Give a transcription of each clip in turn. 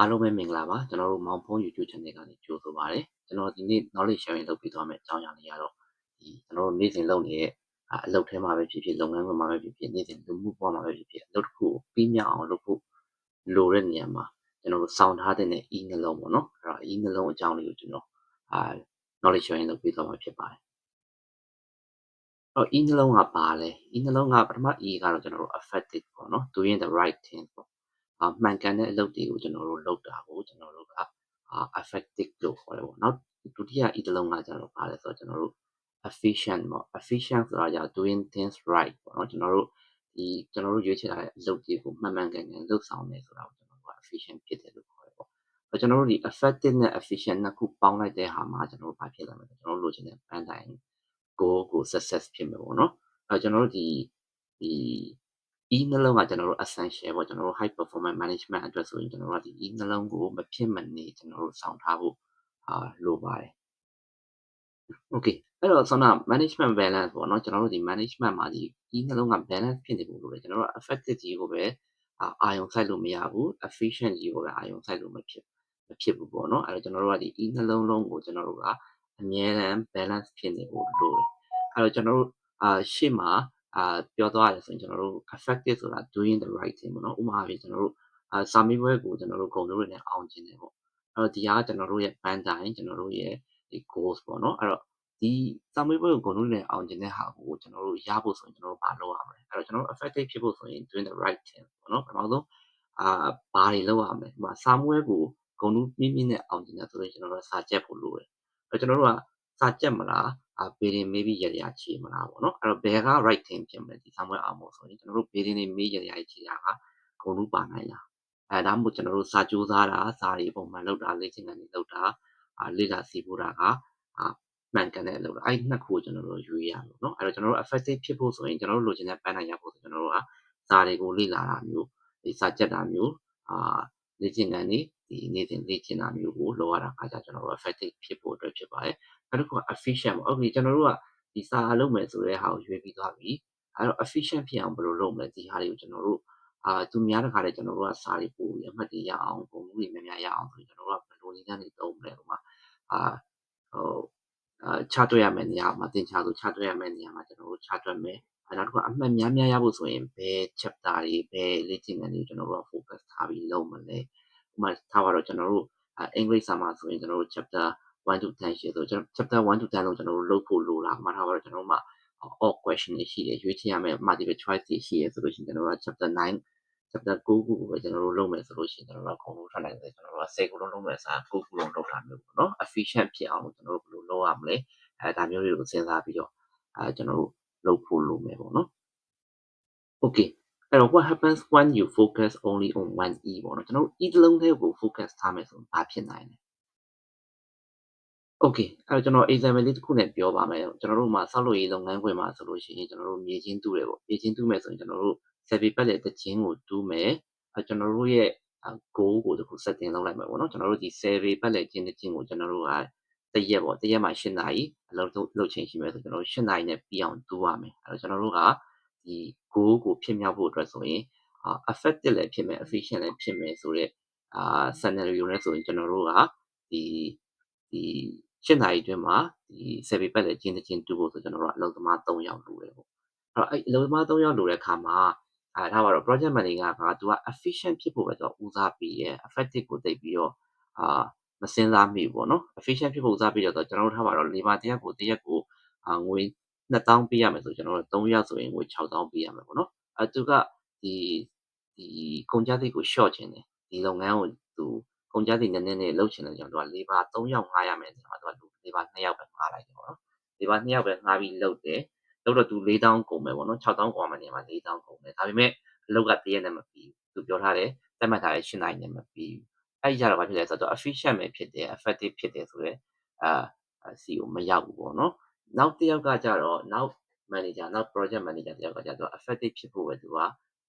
အားလုံးပဲမင်္ဂလာပါကျွန်တော်တို့မောင်ဖုန်း YouTube channel ကနေကြိုဆိုပါရစေကျွန်တော်ဒီနေ့ knowledge sharing လုပ်ပြီးသွားမယ်အကြောင်းအရာလေးကတော့ဒီကျွန်တော်တို့နေ့စဉ်လုပ်နေတဲ့အလုပ်ထဲမှာပဲဖြစ်ဖြစ်လုပ်ငန်းခွင်မှာပဲဖြစ်ဖြစ်နေ့စဉ်လူမှုဘဝမှာပဲဖြစ်ဖြစ်အလုပ်တစ်ခုကိုပြီးမြောက်အောင်လုပ်ဖို့လိုတဲ့နေရာမှာကျွန်တော်တို့စောင့်ထားတဲ့ e နှလုံးပေါ့နော်အဲ့တော့ e နှလုံးအကြောင်းလေးကိုကျွန်တော်အာ knowledge sharing လုပ်ပြီးသွားမှာဖြစ်ပါတယ်တော့ e နှလုံးကပါလဲ e နှလုံးကပထမ e ကတော့ကျွန်တော်တို့ effective ပေါ့နော် doing the right thing ပေါ့ မှန်ကန်တဲ့အလုပ်တွေကိုကျွန်တော်တို့လုပ်တာကိုကျွန်တော်တို့က effective လို့ခေါ်တယ်ပေါ့နောက်ဒုတိယ e တစ်လုံးကကျတော့ပါလဲဆိုတော့ကျွန်တော်တို့ efficient ပေါ့ efficient ဆိုတာကြာ doing things right ပေါ့နော်ကျွန်တော်တို့ဒီကျွန်တော်တို့ရွေးချယ်ထားတဲ့အလုပ်တွေကိုမှန်မှန်ကန်ကန်လုပ်ဆောင်နေဆိုတာကိုကျွန်တော်တို့က efficient ဖြစ်တယ်လို့ခေါ်တယ်ပေါ့အဲကျွန်တော်တို့ဒီ effective နဲ့ efficient နှစ်ခုပေါင်းလိုက်တဲ့ဟာမှာကျွန်တော်တို့ဘာဖြစ်လာမလဲကျွန်တော်တို့လိုချင်တဲ့ plan တိုင်း goal ကို success ဖြစ်မယ်ပေါ့နော်အဲကျွန်တော်တို့ဒီဒီ e နှလုံးကကျွန်တော်တို့ essential ပေါ့ကျွန်တော်တို့ high performance management အတွက်ဆိုရင်ကျွန်တော်တို့ကဒီ e နှလုံးကိုမဖြစ်မနေကျွန်တော်တို့စောင့်ထားဖို့အာလိုပါတယ် okay အဲ့တော့ဆောနာ management balance ပေါ့နော်ကျွန်တော်တို့ဒီ management မှာဒီ e နှလုံးက balance ဖြစ်နေဖို့လိုတယ်ကျွန်တော်တို့ effective ကြီးကိုပဲအာယုံစိုက်လို့မရဘူး efficient ကြီးကိုပဲအာယုံစိုက်လို့မဖြစ်မဖြစ်ဘူးပေါ့နော်အဲ့တော့ကျွန်တော်တို့ကဒီ e နှလုံးလုံးကိုကျွန်တော်တို့ကအမြဲတမ်း balance ဖြစ်နေဖို့လိုတယ်အဲ့တော့ကျွန်တော်တို့အာရှေ့မှာ အာပြောသွားရတယ်ဆိုရင်ကျွန်တော်တို့ effective ဆိုတာ doing the right thing ပေါ့နော်ဥပမာအားဖြင့်ကျွန်တော်တို့အာစာမေးပွဲကိုကျွန်တော်တို့ဂုဏ်တို့တွေနဲ့အောင်ကျင်တယ်ပေါ့အဲ့တော့ဒီဟာကကျွန်တော်တို့ရဲ့ plan တိုင်းကျွန်တော်တို့ရဲ့ဒီ goals ပေါ့နော်အဲ့တော့ဒီစာမေးပွဲကိုဂုဏ်တို့နဲ့အောင်ကျင်တဲ့ဟာကိုကျွန်တော်တို့ရဖို့ဆိုရင်ကျွန်တော်တို့ဘာလုပ်ရမလဲအဲ့တော့ကျွန်တော်တို့ effective ဖြစ်ဖို့ဆိုရင် doing the right thing ပေါ့နော်ပထမဆုံးအာဘာတွေလုပ်ရမလဲဒီမှာစာမွေးကိုဂုဏ်တို့မြင့်မြင့်နဲ့အောင်ကျင်တယ်ဆိုရင်ကျွန်တော်တို့စာချက်ဖို့လိုတယ်အဲ့တော့ကျွန်တော်တို့ကစာချက်မလား အာ bidding maybe ရရချေမလားပေါ့နော်အဲ့တော့ဘယ်က right thing ဖြစ်မလဲဒီ somewhere armor ဆိုရင်ကျွန်တော်တို့ bidding တွေ may ရရချေတာကအကုန်လုံးပါနိုင်လားအဲဒါမှမဟုတ်ကျွန်တော်တို့စာကြိုးစားတာစာတွေပုံမှန်လောက်တာလေ့ကျင့်ခန်းတွေလောက်တာအာလေ့လာစီဖို့တာကအာမှန်ကန်တဲ့လောက်တာအဲ့နှစ်ခုကိုကျွန်တော်တို့ရွေးရမယ်နော်အဲ့တော့ကျွန်တော်တို့ effective ဖြစ်ဖို့ဆိုရင်ကျွန်တော်တို့လိုချင်တဲ့ပန်းနိုင်ရဖို့ဆိုကျွန်တော်တို့ကစာတွေကိုလေ့လာတာမျိုးဒီစာကြက်တာမျိုးအာလေ့ကျင့်ခန်းတွေ ဒီနေ့စဉ်လေ့ကျင့်တာမျိုးကိုလုပ်ရတာအားကြောင့်ကျွန်တော်တို့ effective ဖြစ်ဖို့အတွက်ဖြစ်ပါတယ်နောက်တစ်ခုက efficient ပေါ့ okay ကျွန်တော်တို့ကဒီစာလုပ်မယ်ဆိုတဲ့ဟာကိုရွေးပြီးသွားပြီအဲ့တော့ efficient ဖြစ်အောင်ဘယ်လိုလုပ်မလဲဒီဟာတွေကိုကျွန်တော်တို့အာသူများတခါလေကျွန်တော်တို့ကစာတွေပို့ပြီးအမှတ်တွေရအောင်ပုံမှုတွေများများရအောင်ဆိုရင်ကျွန်တော်တို့ကဘယ်လိုနည်းလမ်းတွေသုံးမလဲဟိုမှာအာဟိုအာချတွက်ရမယ့်နေရာမှာသင်ချာဆိုချတွက်ရမယ့်နေရာမှာကျွန်တော်တို့ချတွက်မယ်အဲနောက်တစ်ခုအမှတ်များများရဖို့ဆိုရင်ဘယ် chapter တွေဘယ်လေ့ကျင့်ခန်းတွေကျွန်တော်တို့က focus ထားပြီးလုပ်မလဲ ဥပမာထားပါတော့ကျွန်တော်တို့အင်္ဂလိပ်စာမှာဆိုရင်ကျွန်တော်တို့ chapter 1 to 10ရှိဆိုကျွန်တော် chapter 1 to 10လုံးကျွန်တော်တို့လုပ်ဖို့လိုတာမှထားပါတော့ကျွန်တော်တို့မှာ all question တွေရှိတယ်ရွေးချယ်ရမယ့် multiple choice တွေရှိရဆိုလို့ရှိရင်ကျွန်တော်တို့က chapter 9 chapter 9ခုကိုပဲကျွန်တော်တို့လုပ်မယ်ဆိုလို့ရှိရင်ကျွန်တော်တို့က control ထားနိုင်တယ်ကျွန်တော်တို့က10ခုလုံးလုပ်မယ်ဆိုတော့9ခုလုံးလုပ်တာမျိုးပေါ့နော် efficient ဖြစ်အောင်ကျွန်တော်တို့ဘယ်လိုလုပ်ရမလဲအဲဒါမျိုးတွေကိုစဉ်းစားပြီးတော့အဲကျွန်တော်တို့လုပ်ဖို့လိုမယ်ပေါ့နော် okay အဲ့တော့ what happens when you focus only on one e ပေါ့နော်ကျွန်တော်တို့ e တစ်လုံးတည်းကို focus ထားမယ်ဆိုရင်ဘာဖြစ်နိုင်လဲ okay အဲ့တော့ကျွန်တော် example လေးတစ်ခုနဲ့ပြောပါမယ်ကျွန်တော်တို့မှာဆောက်လုပ်ရေးလုပ်ငန်းခွင်မှာဆိုလို့ရှိရင်ကျွန်တော်တို့မြေချင်းတူးတယ်ပေါ့မြေချင်းတူးမယ်ဆိုရင်ကျွန်တော်တို့ survey ပတ်တဲ့တခြင်းကိုတူးမယ်အဲကျွန်တော်တို့ရဲ့ goal ကိုတခု setting လုပ်လိုက်မယ်ပေါ့နော်ကျွန်တော်တို့ဒီ survey ပတ်တဲ့ခြင်းတခြင်းကိုကျွန်တော်တို့ကတရက်ပေါ့တရက်မှာ8နာရီအလုပ်လုပ်ချိန်ရှိမယ်ဆိုကျွန်တော်တို့8နာရီနဲ့ပြီးအောင်တူးရမယ်အဲ့တော့ကျွန်တော်တို့က ဒီ goal ကိုဖြစ်မြောက်ဖို့အတွက်ဆိုရင် effective လည်းဖြစ်မယ် efficient လည်းဖြစ်မယ်ဆိုတော့အာ scenario နဲ့ဆိုရင်ကျွန်တော်တို့ကဒီဒီ၈နာရီအတွင်းမှာဒီဆယ်ပေပတ်လည်ကျင်းတချင်းတူဖို့ဆိုကျွန်တော်တို့ကအလုပ်သမား3ယောက်လိုတယ်ပေါ့အဲ့တော့အဲ့အလုပ်သမား3ယောက်လိုတဲ့အခါမှာအဲဒါပါတော့ project manager ကသူက efficient ဖြစ်ဖို့ပဲသူကဦးစားပေးရဲ effective ကိုသိပြီးတော့အာမစင်စားမိဘူးပေါ့နော် efficient ဖြစ်ဖို့ဦးစားပေးတော့ကျွန်တော်တို့ထားပါတော့ labor တရက်ကိုတရက်ကိုအာငွေ 2000ပေးရမယ်ဆိုကျွန်တော်တို့3ယောက်ဆိုရင်ငွေ6000ပေးရမယ်ပေါ့နော်အဲသူကဒီဒီကုန်ကြမ်းသိကို short ခြင်းတယ်ဒီလုပ်ငန်းကိုသူကုန်ကြမ်းသိနည်းနည်းနဲ့လှုပ်ချင်တဲ့ကြောင့်သူက labor 3ယောက်ငှားရမယ်ဒီမှာသူက labor 2ယောက်ပဲငှားလိုက်တယ်ပေါ့နော် labor 2ယောက်ပဲငှားပြီးလှုပ်တယ်လှုပ်တော့သူ4000ကုန်မယ်ပေါ့နော်6000ကုန်မှနေမှာ4000ကုန်တယ်ဒါပေမဲ့အလုပ်ကတရက်နဲ့မပြီးဘူးသူပြောထားတယ်သတ်မှတ်ထားတဲ့8နိုင်နဲ့မပြီးဘူးအဲ့ကြတော့ဘာဖြစ်လဲဆိုတော့ efficient ပဲဖြစ်တယ် effective ဖြစ်တယ်ဆိုတော့အာစီကိုမရောက်ဘူးပေါ့နော် နောက်တစ်ယောက်ကကြတော့နောက် manager နောက် project manager တယောက်ကကြတော့ effective ဖြစ်ဖို့ပဲသူက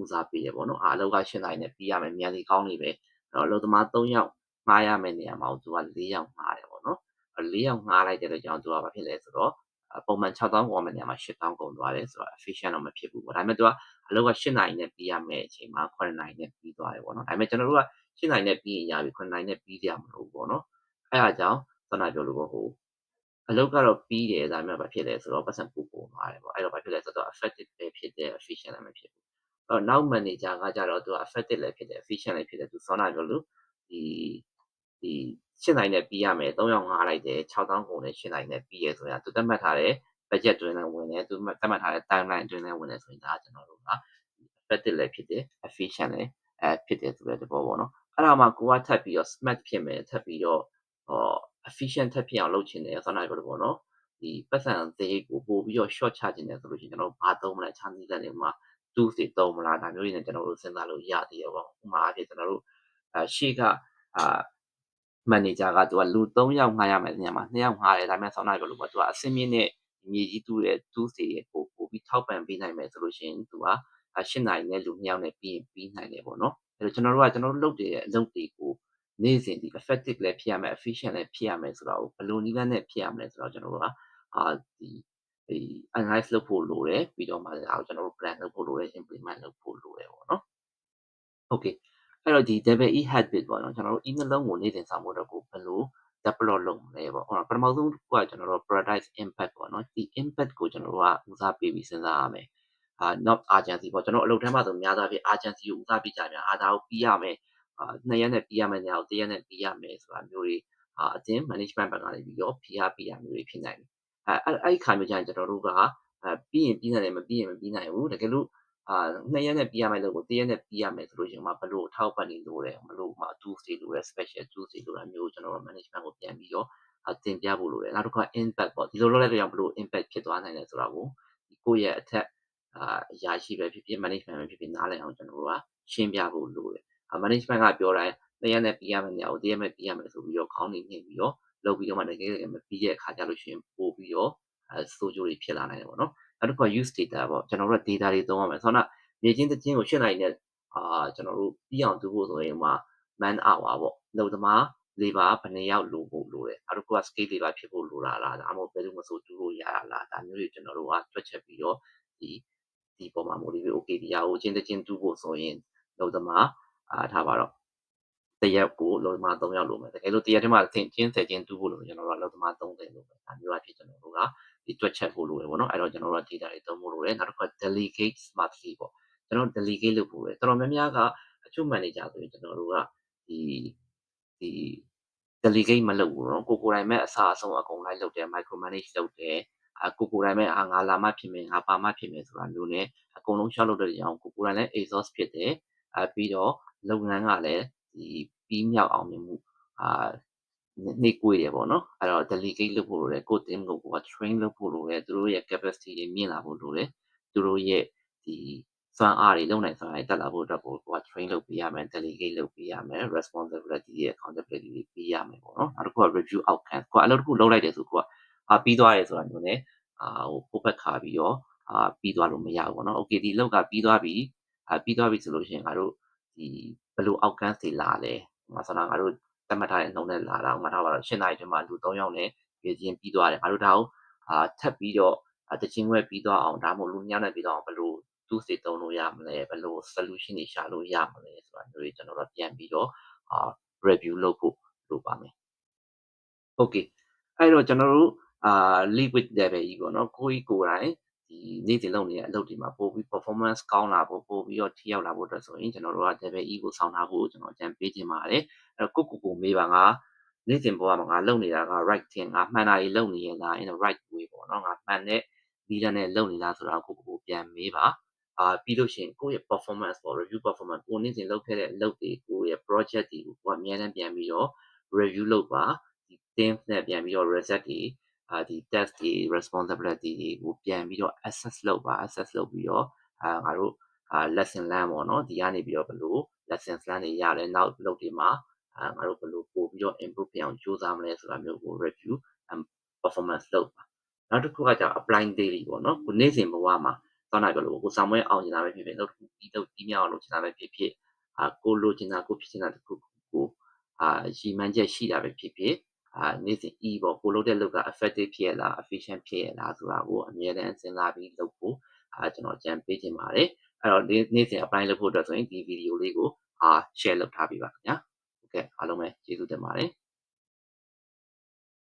ဦးစားပေးရပေါ့နော်အားအလုပ်က8နိုင်နဲ့ပြီးရမယ်မြန်စီကောင်းနေပဲအဲ့တော့အလုပ်သမား3ယောက်ငှားရမယ့်နေရာမှာသူက4ယောက်ငှားတယ်ပေါ့နော်4ယောက်ငှားလိုက်တဲ့အတွက်ကြောင့်သူကဘာဖြစ်လဲဆိုတော့ပုံမှန်6000ကုန်မယ့်နေရာမှာ8000ကုန်သွားတယ်ဆိုတော့ efficient တော့မဖြစ်ဘူးပေါ့ဒါပေမဲ့သူကအလုပ်က8နိုင်နဲ့ပြီးရမယ့်အချိန်မှာ9နိုင်နဲ့ပြီးသွားတယ်ပေါ့နော်ဒါပေမဲ့ကျွန်တော်တို့က8နိုင်နဲ့ပြီးရင်ရပြီ9နိုင်နဲ့ပြီးကြမလို့ပေါ့နော်အဲအားကြောင့်သနာပြောလို့ပေါ့ဟို အလုပ်ကတော့ပြီးတယ်ဒါပေမဲ့ဘာဖြစ်လဲဆိုတော့ပတ်စံပူပုံသွားတယ်ပေါ့အဲ့တော့ဘာဖြစ်လဲဆိုတော့ effective ပဲဖြစ်တယ် efficient လည်းမဖြစ်ဘူးအဲ့တော့နောက် manager ကကြတော့သူက effective လည်းဖြစ်တယ် efficient လည်းဖြစ်တယ်သူစောနာပြောလို့ဒီဒီရှင်းနိုင်နဲ့ပြီးရမယ်3ယောက်ငားလိုက်တယ်6000ကုန်နဲ့ရှင်းနိုင်နဲ့ပြီးရဆိုရင်သူသတ်မှတ်ထားတဲ့ budget တွင်လည်းဝင်တယ်သူသတ်မှတ်ထားတဲ့ timeline တွင်လည်းဝင်တယ်ဆိုရင်ဒါကျွန်တော်တို့က effective လည်းဖြစ်တယ် efficient လည်းအဲဖြစ်တယ်ဆိုတဲ့သဘောပေါ့နော်အဲ့ဒါမှကိုကထပ်ပြီးတော့ smart ဖြစ်မယ်ထပ်ပြီးတော့ဟော efficient ထပ်ဖြစ်အောင်လုပ်ချင်တယ်ဆောနာပြောလို့ပေါ့နော်ဒီပတ်စံသေးကိုပို့ပြီးတော့ short ချချင်တယ်ဆိုလို့ရှိရင်ကျွန်တော်ဘာသုံးမလဲခြံစည်းလက်တွေမှာ tools တွေသုံးမလားဒါမျိုးတွေနဲ့ကျွန်တော်တို့စဉ်းစားလို့ရသေးတယ်ပေါ့ဥပမာအဖြစ်ကျွန်တော်တို့အဲရှေ့ကအာ manager ကသူကလူ3ယောက်ငှားရမယ်နေရာမှာ2ယောက်ငှားတယ်ဒါပေမဲ့ဆောင်းနိုင်ပြောလို့ပေါ့သူကအစင်းမြင့်နဲ့မြေကြီးတူးတဲ့ tools တွေကိုပို့ပြီးထောက်ပံ့ပေးနိုင်မယ်ဆိုလို့ရှိရင်သူက8နိုင်နဲ့လူ2ယောက်နဲ့ပြီးရင်ပြီးနိုင်တယ်ပေါ့နော်အဲ့တော့ကျွန်တော်တို့ကကျွန်တော်တို့လုပ်တဲ့အလုပ်တွေကို နေ့စဉ်ဒီ effective လည်းဖြစ်ရမယ် efficient လည်းဖြစ်ရမယ်ဆိုတော့ဘယ်လိုနည်းလမ်းနဲ့ဖြစ်ရမလဲဆိုတော့ကျွန်တော်တို့ကအာဒီဒီ analyze လုပ်ဖို့လိုတယ်ပြီးတော့မှဒါကိုကျွန်တော်တို့ plan လုပ်ဖို့လိုတယ် implement လုပ်ဖို့လိုတယ်ပေါ့နော် okay အဲ့တော့ဒီ double e habit ပေါ့နော်ကျွန်တော်တို့ e နှလုံးကိုနေ့စဉ်ဆောင်ဖို့တော့ကိုဘယ်လို develop လုပ်မလဲပေါ့ဟုတ်လားပထမဆုံးကကျွန်တော်တို့ prioritize impact ပေါ့နော်ဒီ impact ကိုကျွန်တော်တို့ကဦးစားပေးပြီးစဉ်းစားရမယ်အာ not urgency ပေါ့ကျွန်တော်အလုပ်ထဲမှာဆိုများသောအားဖြင့် urgency ကိုဦးစားပေးကြပြန်အာဒါကိုပြီးရမယ် အာနှစ်ရက်နဲ့ပြီးရမယ်ညောင်တစ်ရက်နဲ့ပြီးရမယ်ဆိုတာမျိုးတွေအာအတင်း management ဘက်ကနေပြီးတော့ဖိအားပေးရမျိုးတွေဖြစ်နိုင်တယ်အဲအဲ့အဲ့ဒီခါမျိုးကျရင်ကျွန်တော်တို့ကအဲပြီးရင်ပြီးနိုင်တယ်မပြီးရင်မပြီးနိုင်ဘူးတကယ်လို့အာနှစ်ရက်နဲ့ပြီးရမယ်လို့ကိုတစ်ရက်နဲ့ပြီးရမယ်ဆိုလို့ရှိရင်မှဘလို့အထောက်ပံ့နေလို့တယ်မလို့မှ tools တွေလိုတယ် special tools တွေလိုတာမျိုးကျွန်တော်တို့ management ကိုပြန်ပြီးတော့တင်ပြဖို့လိုတယ်နောက်တစ်ခါ impact ပေါ့ဒီလိုလုပ်လိုက်တဲ့ကြောင့်ဘလို့ impact ဖြစ်သွားနိုင်တယ်ဆိုတာကိုကိုယ့်ရဲ့အထက်အာအရာရှိပဲဖြစ်ဖြစ် management ပဲဖြစ်ဖြစ်နားလည်အောင်ကျွန်တော်တို့ကရှင်းပြဖို့လိုတယ် management ကပြောတိုင်းနှစ်ရက်နဲ့ပြီးရမယ်နေရာကိုတစ်ရက်နဲ့ပြီးရမယ်ဆိုပြီးတော့ခေါင်းနေနေပြီးတော့လုပ်ပြီးတော့မှတကယ်တကယ်မပြီးတဲ့အခါကျလို့ရှိရင်ပို့ပြီးတော့အဲစိုးကျိုးတွေဖြစ်လာနိုင်တယ်ပေါ့နော်နောက်တစ်ခုက use data ပေါ့ကျွန်တော်တို့ data တွေသုံးရမယ်ဆိုတော့မြေချင်းတချင်းကိုရှင်းနိုင်တဲ့အာကျွန်တော်တို့ပြီးအောင်တူဖို့ဆိုရင်မှာ man hour ပေါ့လုံသမား labor ဘယ်နှစ်ယောက်လိုဖို့လိုတယ်နောက်တစ်ခုက scale labor ဖြစ်ဖို့လိုတာလားဒါမှမဟုတ်ဘယ်လိုမဆိုတူလို့ရတာလားဒါမျိုးတွေကျွန်တော်တို့ကတွက်ချက်ပြီးတော့ဒီဒီပုံမှာ motivate okay ဒီဟာကိုချင်းတချင်းတူဖို့ဆိုရင်လုံသမား အားထားပါတော့တရက်ကိုအလုပ်သမား3ယောက်လိုမယ်တကယ်လို့တရက်ထဲမှာဆင်ချင်းဆယ်ချင်းတူးဖို့လို့ကျွန်တော်တို့အလုပ်သမား30လိုပဲဒါမျိုးအဖြစ်ကျွန်တော်တို့ကဒီတွက်ချက်ဖို့လိုတယ်ပေါ့နော်အဲ့တော့ကျွန်တော်တို့ data တွေသုံးဖို့လိုတယ်နောက်တစ်ခါ delegate smartly ပေါ့ကျွန်တော် delegate လုပ်ဖို့လေတော်တော်များများကအချို့ manager ဆိုရင်ကျွန်တော်တို့ကဒီဒီ delegate မလုပ်ဘူးနော်ကိုကိုယ်တိုင်မဲ့အစားအဆုံးအကုန်လိုက်လုပ်တယ် micro manage လုပ်တယ်အကိုကိုယ်တိုင်မဲ့အာငါလာမဖြစ်မယ်ငါပါမဖြစ်မယ်ဆိုတာမျိုးနဲ့အကုန်လုံးရှောက်လုပ်တဲ့အကြောင်းကိုကိုယ်တိုင်လည်း exhaust ဖြစ်တယ်အပြီးတော့ လုပ်ငန်းကလည်းဒီပြီးမြောက်အောင်မြင်မှုအာနေကိုရပေါ့နော်အဲ့တော့ delegate လုပ်ဖို့လိုတယ်ကို team ကိုကိုက train လုပ်ဖို့လိုတယ်သူတို့ရဲ့ capacity တွေမြင့်လာဖို့လိုတယ်သူတို့ရဲ့ဒီစွမ်းအားတွေလုံနိုင်စွမ်းအားတွေတက်လာဖို့အတွက်ကိုကိုက train လုပ်ပေးရမယ် delegate လုပ်ပေးရမယ် responsibility ရဲ့ accountability တွေပေးရမယ်ပေါ့နော်နောက်တစ်ခုက review outcome ကိုကအလုပ်တစ်ခုလုပ်လိုက်တယ်ဆိုကိုကအာပြီးသွားတယ်ဆိုတာမျိုး ਨੇ အာဟိုပို့ဖက်ခါပြီးတော့အာပြီးသွားလို့မရဘူးပေါ့နော် okay ဒီလောက်ကပြီးသွားပြီအာပြီးသွားပြီဆိုလို့ရှိရင်ငါတို့ ဒီဘယ်လို outcome တွေလာလဲငါဆိုတော့ငါတို့တတ်မှတ်ထားတဲ့နှုံနဲ့လာတာငါထားပါတော့၈နာရီအတွင်းမှာလူ၃ယောက်နဲ့ပြည်ချင်းပြီးသွားတယ်ငါတို့ဒါကိုအာထပ်ပြီးတော့တချင်းဝဲပြီးသွားအောင်ဒါမှမဟုတ်လူညောင်းနဲ့ပြီးသွားအောင်ဘယ်လိုသူ့စိတ်သုံးလို့ရမလဲဘယ်လို solution တွေရှာလို့ရမလဲဆိုတာမျိုးတွေကျွန်တော်တို့ပြန်ပြီးတော့အာ review လုပ်ဖို့လိုပါမယ် okay အဲ့တော့ကျွန်တော်တို့အာ lead with level ကြီးပေါ့နော်ကိုကြီးကိုယ်တိုင် ဒီနေ့စဉ်လုပ်နေတဲ့အလုပ်တွေမှာပို့ပြီး performance ကောင်းလာဖို့ပို့ပြီးတော့ထိရောက်လာဖို့အတွက်ဆိုရင်ကျွန်တော်တို့က level E ကိုဆောင်ထားဖို့ကျွန်တော်အကြံပေးခြင်းပါတယ်အဲ့တော့ကိုကိုကိုမေးပါငါနေ့စဉ်ဘဝမှာငါလုပ်နေတာက right thing ငါမှန်တာကြီးလုပ်နေရလား in the right way ပေါ့နော်ငါမှန်တဲ့ဒီလနဲ့လုပ်နေလားဆိုတာကိုကိုကိုပြန်မေးပါအာပြီးလို့ရှိရင်ကိုယ့်ရဲ့ performance ပေါ့ review performance ကိုနေ့စဉ်လုပ်ခဲ့တဲ့အလုပ်တွေကိုရဲ့ project တွေကိုကိုအများနဲ့ပြန်ပြီးတော့ review လုပ်ပါဒီ team နဲ့ပြန်ပြီးတော့ result တွေ အာဒီ test တွေ responsibility တွေကိုပြန်ပြီးတော့ assess လုပ်ပါ assess လုပ်ပြီးတော့အာငါတို့အာ lesson learn ပေါ့နော်ဒီကနေပြီးတော့ဘယ်လို lesson learn တွေရတယ်နောက်လုပ်တွေမှာအာငါတို့ဘယ်လိုပို့ပြီးတော့ improve ဖြစ်အောင်ကြိုးစားမလဲဆိုတာမျိုးကို review and performance လုပ်ပါနောက်တစ်ခုကကြောင့် apply daily ပေါ့နော်ကိုနေ့စဉ်ဘဝမှာသောနာပြောလို့ကိုဆောင်မွေးအောင်ကျင်တာပဲဖြစ်ဖြစ်လုပ်ဒီလုပ်ဒီမြောက်အောင်လုပ်ချင်တာပဲဖြစ်ဖြစ်အာကိုလိုချင်တာကိုဖြစ်ချင်တာတခုကိုအာရည်မှန်းချက်ရှိတာပဲဖြစ်ဖြစ် အာနေ့စဉ် e ပေါ့ကိုလုပ်တဲ့လုပ်က effective ဖြစ်ရလား efficient ဖြစ်ရလားဆိုတာကိုအမြဲတမ်းစဉ်းစားပြီးလုပ်ဖို့အာကျွန်တော်ကြံပေးချင်ပါတယ်အဲ့တော့နေ့စဉ် apply လုပ်ဖို့အတွက်ဆိုရင်ဒီဗီဒီယိုလေးကိုအာ share လုပ်ထားပေးပါခင်ဗျာဟုတ်ကဲ့အားလုံးပဲကျေးဇူးတင်ပါတယ်